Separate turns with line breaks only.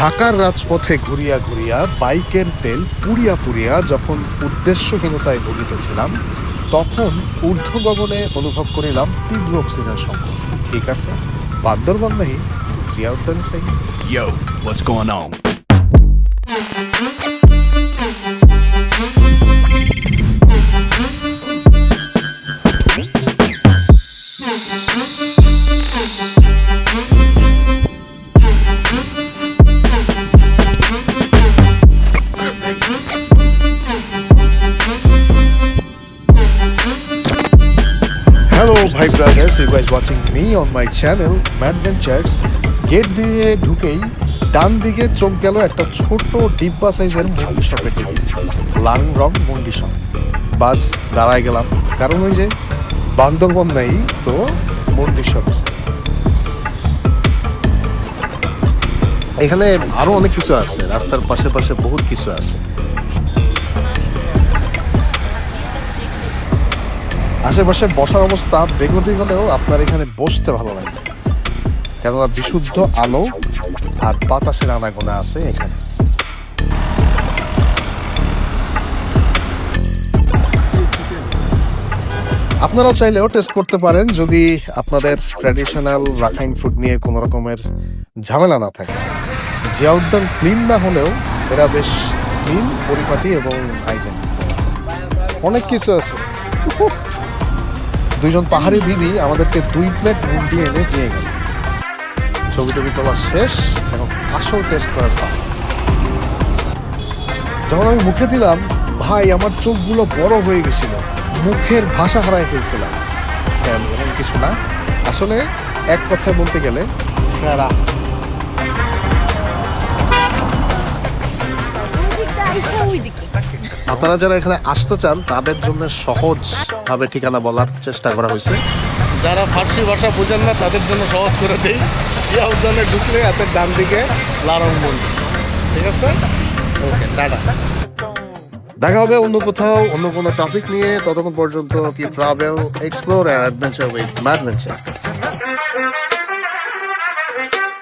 ঢাকার রাজপথে ঘুরিয়া ঘুরিয়া বাইকের তেল পুড়িয়া পুড়িয়া যখন উদ্দেশ্যহীনতায় ভুগিতেছিলাম তখন ঊর্ধ্ব গগনে অনুভব করিলাম তীব্র অক্সিজেন সংকট। ঠিক আছে? বান্দরবান নেই জিয়া উদ্যান সেই
Yo, what's going on?
Hello ভাই brothers you guys watching me on my channel Madventures gate দিয়ে ঢুকেই ডান দিকে চোখ গেল একটা ছোট ডিব্বা সাইজের মুন্ডি শপের দিকে। লাল রং মুন্ডি শপ বাস, দাঁড়ায় গেলাম। কারণ ওই যে বান্দরবন নাই তো মুন্ডি শপ এখানে আরও অনেক কিছু আছে। রাস্তার পাশে পাশে বহুত কিছু আছে। আশেপাশে বসার অবস্থা বেগতি হলেও আপনার এখানে বসতে ভালো লাগবে কেননা বিশুদ্ধ আলো আর বাতাসের আনাগোনা আছে এখানে। আপনারাও চাইলেও টেস্ট করতে পারেন যদি আপনাদের ট্র্যাডিশনাল রাখাইন ফুড নিয়ে কোনো রকমের ঝামেলা না থাকে। জিয়া উদ্যান ক্লিন না হলেও এরা বেশ ক্লিন পরিপাটি এবং হাইজেনিক অনেক কিছু আছে। দুইজন পাহাড়ি দিদি আমাদেরকে দুই প্লেট মুন্ডি এনে দিয়ে গেল। ছবি টবি তোলা শেষ এবং আসল টেস্ট করার পর যখন আমি মুখে দিলাম ভাই আমার চোখগুলো বড় হয়ে গেছিল। মুখের ভাষা হারাই ফেলছিলাম। হ্যাঁ, এমন কিছু না। আসলে এক কথায় বলতে গেলে সেরা। আপনারা যারা এখানে আসতে চান তাদের জন্য সহজ ভাবে ঠিকানা বলার চেষ্টা করা হয়েছে। যারা ফার্সি ভাষা বোঝেন না তাদের জন্য সহজ করে দেই। জিয়া উদ্যানে ঢুকলে হাতের ডান দিকে লারং মন্দির ঠিক আছে? ওকে টাটা। দেখা হবে অন্য কোথাও অন্য কোনো টপিক নিয়ে। ততক্ষণ পর্যন্ত keep travel explore adventure with Madventure